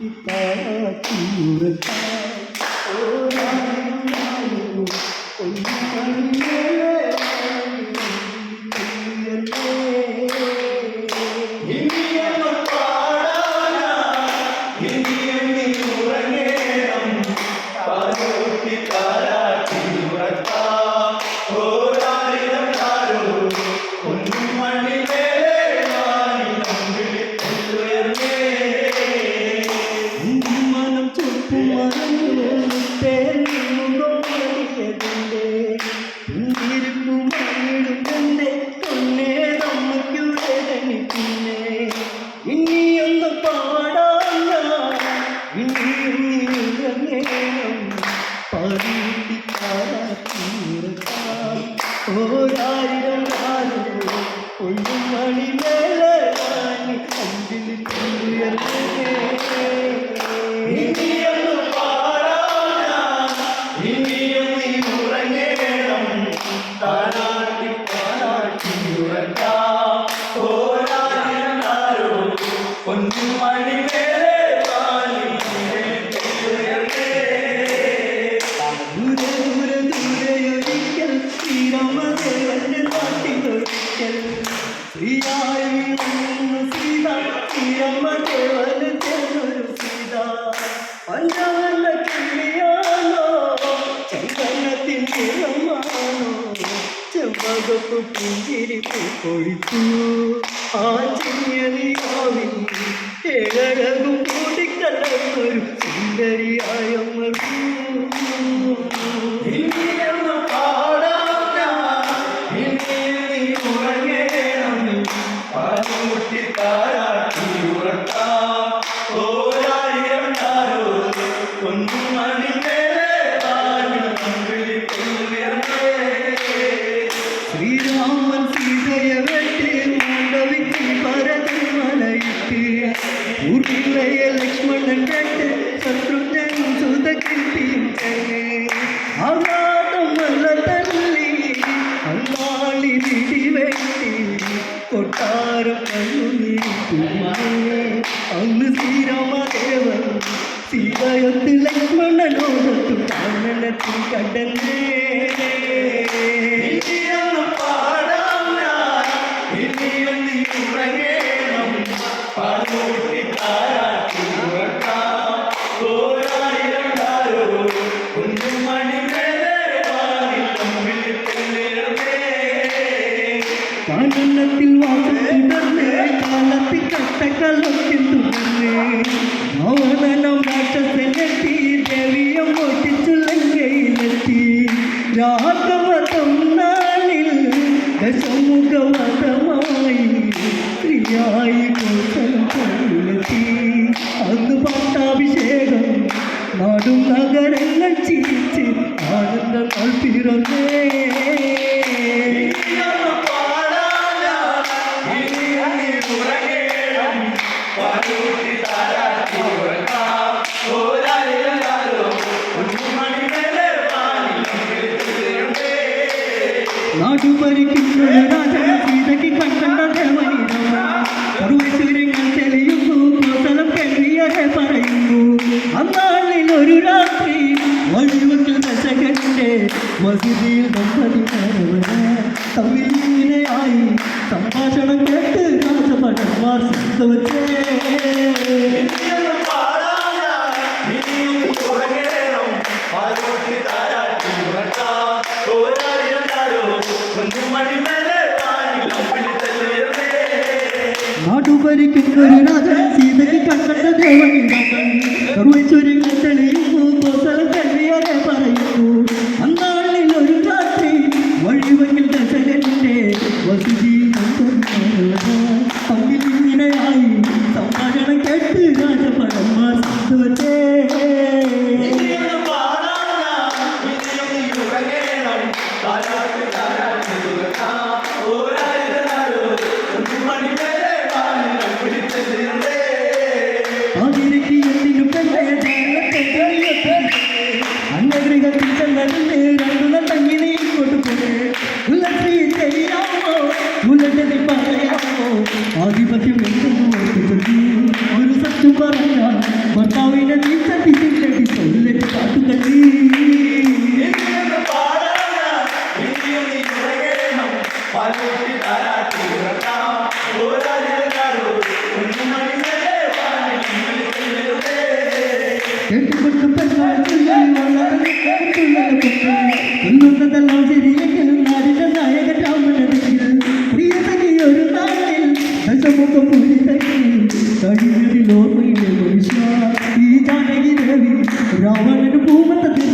Amen. ചെമ്പകപ്പ് പുഞ്ചിരി കൊഴിച്ചു ആ ചെറിയാവിൻ ഏഴകും കൂടിക്കലർന്നൊരു സുന്ദരിയായ മറിയൂ എല്ലാരും കണ്ണു നീട്ടിയേ അന്ന് ശ്രീരാമദേവൻ സീതായത്തിലെ മണ്ണലോകത്തു കണ്ണനത്തിൽ കടന്നേ മോദനം രാക്ഷസനെത്തി ദേവിയം മോഷിച്ചുള്ള രാധ മധുപരിക്കും സീതയ്ക്ക് കണ്ടവനീരവശൂരങ്ങൾ തെളിയുന്നു കോസലം കരുതിയത് പറയുന്നു അന്നാളിൽ ഒരു രാത്രി ഒഴിവുറ്റ ദശകന്റെ മസിതിയിൽ ദമ്പതി തമ്മിലീനയായി സംഭാഷണം കേട്ട് രാജഭടന്മാർ ശ്രദ്ധവച്ചേ താരാട്ടി ഉറക്കാം നാടുപരിക്കുന്നൊരു നാഥൻ സീതയ്ക്ക് കണ്ടെന്ന ദേവൻ സർവൈശ്വര്യം തെളിയും ഒരു സത്യം പറയാ ഭർത്താവിനെ നീ തട്ടി തട്ടി ചൊല്ലി കാട്ടുകട്ടി കേട്ടുകൊടുത്ത പെണ്ണുള്ളതെല്ലാം ശരിയല്ല Who win the deal?